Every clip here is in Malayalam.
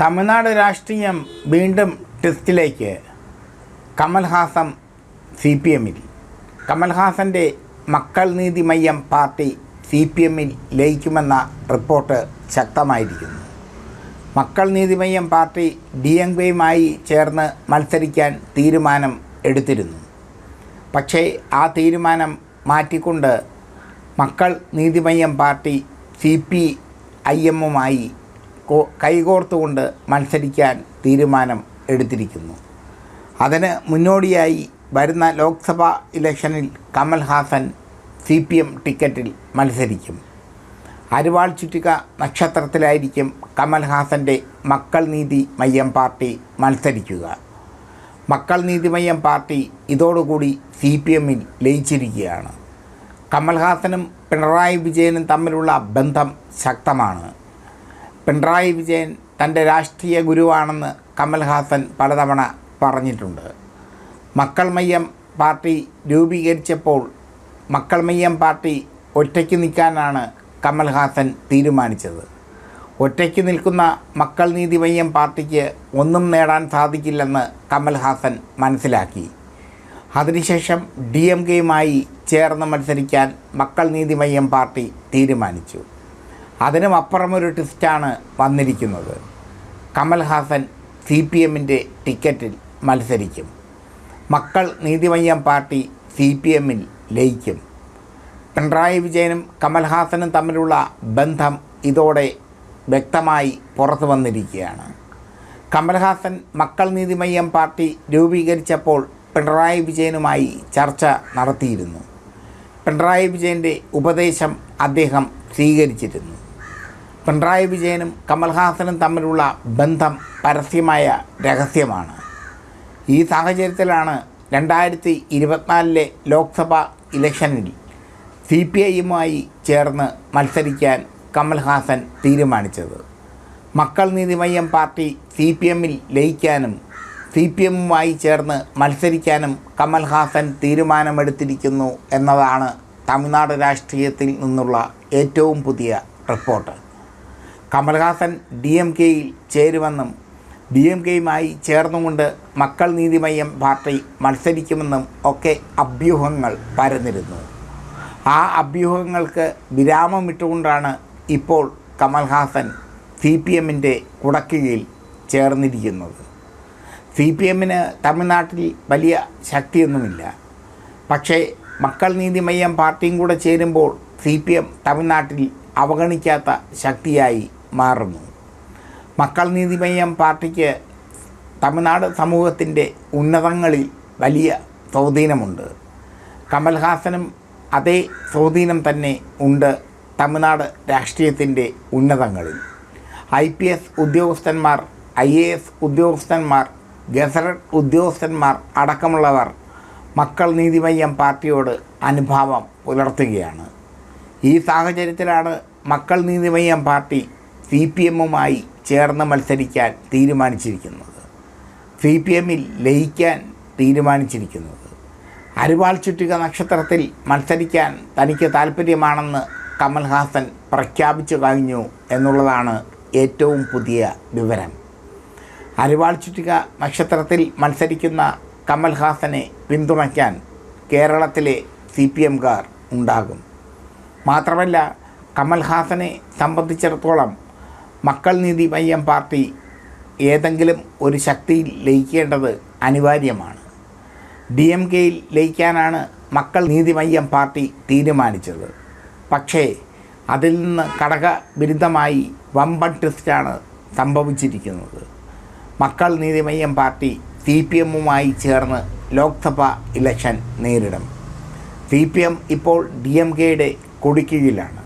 തമിഴ്നാട് രാഷ്ട്രീയം വീണ്ടും ടെസ്റ്റിലേക്ക് കമൽഹാസൻ സി പി എമ്മിൽ കമൽഹാസന്റെ മക്കൾ Needhi Maiam party C P എമ്മിൽ ലയിക്കുമെന്ന report ശക്തമായിരിക്കുന്നു. Makkal Needhi Maiam party D M കെയുമായി ചേർന്ന് മത്സരിക്കാൻ തീരുമാനം എടുത്തിരുന്നു. പക്ഷേ ആ തീരുമാനം മാറ്റിക്കൊണ്ട് Makkal Needhi Maiam party C P I എമ്മുമായി കൈകോർത്തുകൊണ്ട് മത്സരിക്കാൻ തീരുമാനം എടുത്തിരിക്കുന്നു. അതിന് മുന്നോടിയായി വരുന്ന ലോക്സഭാ ഇലക്ഷനിൽ കമൽഹാസൻ സി പി എം ടിക്കറ്റിൽ മത്സരിക്കും. അരിവാൾ ചുറ്റിക നക്ഷത്രത്തിലായിരിക്കും കമൽഹാസന്റെ മക്കൾ നീതി മയ്യം പാർട്ടി മത്സരിക്കുക. മക്കൾ നീതി മയ്യം പാർട്ടി ഇതോടുകൂടി സി പി എമ്മിൽ ലയിച്ചിരിക്കുകയാണ്. കമൽഹാസനും പിണറായി വിജയനും തമ്മിലുള്ള ബന്ധം ശക്തമാണ്. പിണറായി വിജയൻ തന്റെ രാഷ്ട്രീയ ഗുരുവാണെന്ന് കമൽഹാസൻ പലതവണ പറഞ്ഞിട്ടുണ്ട്. മക്കൾ മയ്യം പാർട്ടി രൂപീകരിച്ചപ്പോൾ മക്കൾ മയ്യം പാർട്ടി ഒറ്റയ്ക്ക് നിൽക്കാനാണ് കമൽഹാസൻ തീരുമാനിച്ചത്. ഒറ്റയ്ക്ക് നിൽക്കുന്ന മക്കൾ നീതി മയ്യം പാർട്ടിക്ക് ഒന്നും നേടാൻ സാധിക്കില്ലെന്ന് കമൽഹാസൻ മനസ്സിലാക്കി. അതിനുശേഷം ഡി എം കെയുമായി ചേർന്ന് മത്സരിക്കാൻ മക്കൾ നീതി മയ്യം പാർട്ടി തീരുമാനിച്ചു. അതിനും അപ്പുറമൊരു ട്വിസ്റ്റാണ് വന്നിരിക്കുന്നത്. കമൽഹാസൻ സി പി എമ്മിന്റെ ടിക്കറ്റിൽ മത്സരിക്കും. മക്കൾ നീതിമയ്യം പാർട്ടി സി പി എമ്മിൽ ലയിക്കും. പിണറായി വിജയനും കമൽഹാസനും തമ്മിലുള്ള ബന്ധം ഇതോടെ വ്യക്തമായി പുറത്തു വന്നിരിക്കുകയാണ്. കമൽഹാസൻ മക്കൾ നീതിമയ്യം പാർട്ടി രൂപീകരിച്ചപ്പോൾ പിണറായി വിജയനുമായി ചർച്ച നടത്തിയിരുന്നു. പിണറായി വിജയന്റെ ഉപദേശം അദ്ദേഹം സ്വീകരിച്ചിരുന്നു. പിണറായി വിജയനും കമൽഹാസനും തമ്മിലുള്ള ബന്ധം പരസ്യമായ രഹസ്യമാണ്. ഈ സാഹചര്യത്തിലാണ് രണ്ടായിരത്തി ഇരുപത്തിനാലിലെ ലോക്സഭാ ഇലക്ഷനിൽ സി പി ഐയുമായി ചേർന്ന് മത്സരിക്കാൻ കമൽഹാസൻ തീരുമാനിച്ചത്. മക്കൾ നീതിമയ്യം പാർട്ടി സി പി എമ്മിൽ ലയിക്കാനും സി പി എമ്മുമായി ചേർന്ന് മത്സരിക്കാനും കമൽഹാസൻ തീരുമാനമെടുത്തിരിക്കുന്നു എന്നതാണ് തമിഴ്നാട് രാഷ്ട്രീയത്തിൽ നിന്നുള്ള ഏറ്റവും പുതിയ റിപ്പോർട്ട്. കമൽഹാസൻ ഡി എം കെയിൽ ചേരുമെന്നും ഡി എം കെയുമായി ചേർന്നുകൊണ്ട് മക്കൾ നീതിമയ്യം പാർട്ടി മത്സരിക്കുമെന്നും ഒക്കെ അഭ്യൂഹങ്ങൾ പരന്നിരുന്നു. ആ അഭ്യൂഹങ്ങൾക്ക് വിരാമമിട്ടുകൊണ്ടാണ് ഇപ്പോൾ കമൽഹാസൻ സി പി എമ്മിന്റെ കുടക്കീഴിൽ ചേർന്നിരിക്കുന്നത്. സി പി എമ്മിന് തമിഴ്നാട്ടിൽ വലിയ ശക്തിയൊന്നുമില്ല. പക്ഷേ മക്കൾ നീതിമയ്യം പാർട്ടിയും കൂടെ ചേരുമ്പോൾ സി പി എം തമിഴ്നാട്ടിൽ അവഗണിക്കാത്ത ശക്തിയായി മാറുന്നു. മക്കൾ നീതിമയ്യം പാർട്ടിക്ക് തമിഴ്നാട് സമൂഹത്തിന്റെ ഉന്നതങ്ങളിൽ വലിയ സ്വാധീനമുണ്ട്. കമൽഹാസനും അതേ സ്വാധീനം തന്നെ ഉണ്ട് തമിഴ്നാട് രാഷ്ട്രീയത്തിന്റെ ഉന്നതങ്ങളിൽ. ഐ പി എസ് ഉദ്യോഗസ്ഥന്മാർ ഐ എ എസ് ഉദ്യോഗസ്ഥന്മാർ ഗസറഡ് ഉദ്യോഗസ്ഥന്മാർ അടക്കമുള്ളവർ മക്കൾ നീതിമയ്യം പാർട്ടിയോട് അനുഭാവം പുലർത്തുകയാണ്. ഈ സാഹചര്യത്തിലാണ് Makkal Needhi Maiam party C P എമ്മുമായി ചേർന്ന് മത്സരിക്കാൻ തീരുമാനിച്ചിരിക്കുന്നത്. സി പി എമ്മിൽ ലയിക്കാൻ തീരുമാനിച്ചിരിക്കുന്നത്. അരിവാൾ ചുറ്റിക നക്ഷത്രത്തിൽ മത്സരിക്കാൻ തനിക്ക് താല്പര്യമാണെന്ന് കമൽഹാസൻ പ്രഖ്യാപിച്ചു കഴിഞ്ഞു എന്നുള്ളതാണ് ഏറ്റവും പുതിയ വിവരം. അരിവാൾ ചുറ്റിക നക്ഷത്രത്തിൽ മത്സരിക്കുന്ന കമൽഹാസനെ പിന്തുണയ്ക്കാൻ കേരളത്തിലെ സി പി എംകാർ ഉണ്ടാകും. മാത്രമല്ല കമൽഹാസനെ സംബന്ധിച്ചിടത്തോളം മക്കൾ നീതി മയ്യം പാർട്ടി ഏതെങ്കിലും ഒരു ശക്തിയിൽ ലയിക്കേണ്ടത് അനിവാര്യമാണ്. ഡി എം കെയിൽ ലയിക്കാനാണ് മക്കൾ നീതി മയ്യം പാർട്ടി തീരുമാനിച്ചത്. പക്ഷേ അതിൽ നിന്ന് ഘടക വിരുദ്ധമായി വമ്പൻ ട്വിസ്റ്റാണ് സംഭവിച്ചിരിക്കുന്നത്. Makkal Needhi Maiam party C P എമ്മുമായി ചേർന്ന് ലോക്സഭ ഇലക്ഷൻ നേരിടും. സി പി എം ഇപ്പോൾ ഡി എം കെയുടെ കൊടിക്കീഴിലാണ്.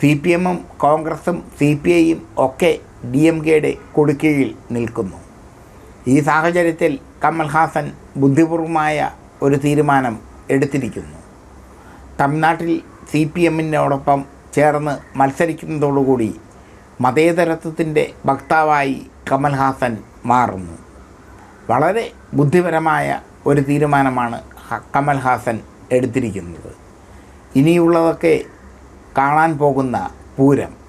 സി പി എമ്മും കോൺഗ്രസും സി പി ഐയും ഒക്കെ ഡി എം കെയുടെ കൊടുക്കീഴിൽ നിൽക്കുന്നു. ഈ സാഹചര്യത്തിൽ കമൽഹാസൻ ബുദ്ധിപൂർവമായ ഒരു തീരുമാനം എടുത്തിരിക്കുന്നു. തമിഴ്നാട്ടിൽ സി പി എമ്മിനോടൊപ്പം ചേർന്ന് മത്സരിക്കുന്നതോടുകൂടി മതേതരത്വത്തിന്റെ വക്താവായി കമൽഹാസൻ മാറുന്നു. വളരെ ബുദ്ധിപരമായ ഒരു തീരുമാനമാണ് കമൽഹാസൻ എടുത്തിരിക്കുന്നത്. ഇനിയുള്ളതൊക്കെ കാണാൻ പോകുന്ന പൂരം.